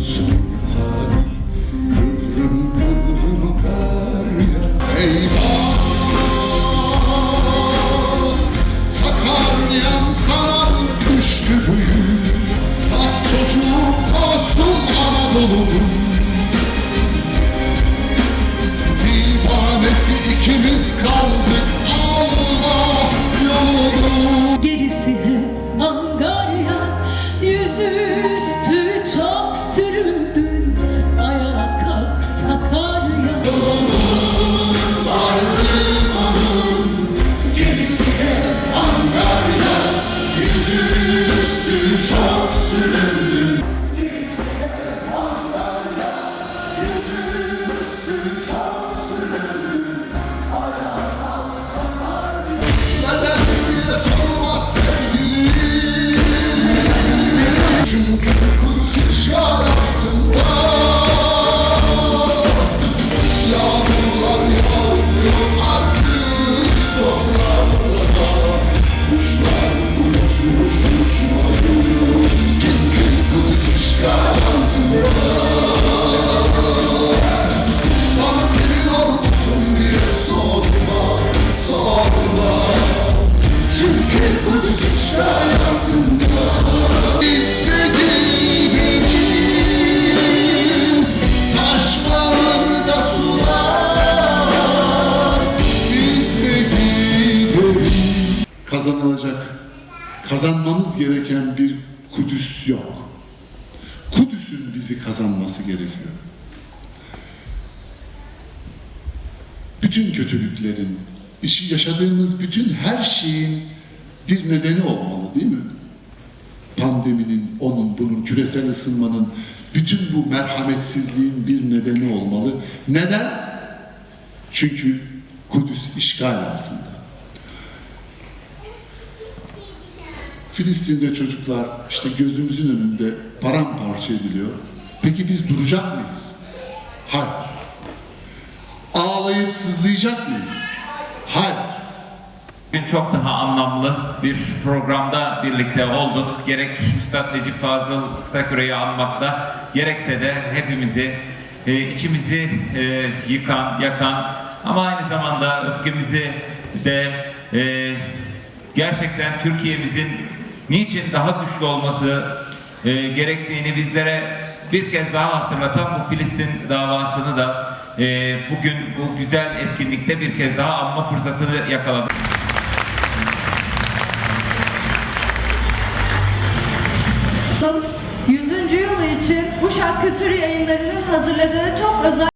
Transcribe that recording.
soon. Kazanmamız gereken bir Kudüs yok. Kudüs'ün bizi kazanması gerekiyor. Bütün kötülüklerin, yaşadığımız bütün her şeyin bir nedeni olmalı değil mi? Pandeminin, onun, bunun, küresel ısınmanın, bütün bu merhametsizliğin bir nedeni olmalı. Neden? Çünkü Kudüs işgal altında. Filistin'de çocuklar işte gözümüzün önünde paramparça ediliyor. Peki biz duracak mıyız? Hayır. Ağlayıp sızlayacak mıyız? Hayır. Bugün çok daha anlamlı bir programda birlikte olduk. Gerek Üstad Necip Fazıl Kısaküre'yi anmakta, gerekse de hepimizi, e, içimizi e, yıkan, yakan ama aynı zamanda öfkemizi de e, gerçekten Türkiye'mizin niçin daha güçlü olması e, gerektiğini bizlere bir kez daha hatırlatan bu Filistin davasını da e, bugün bu güzel etkinlikte bir kez daha anma fırsatını yakaladık. 100. yılı için Uşak Kültür Yayınları'nın hazırladığı çok özel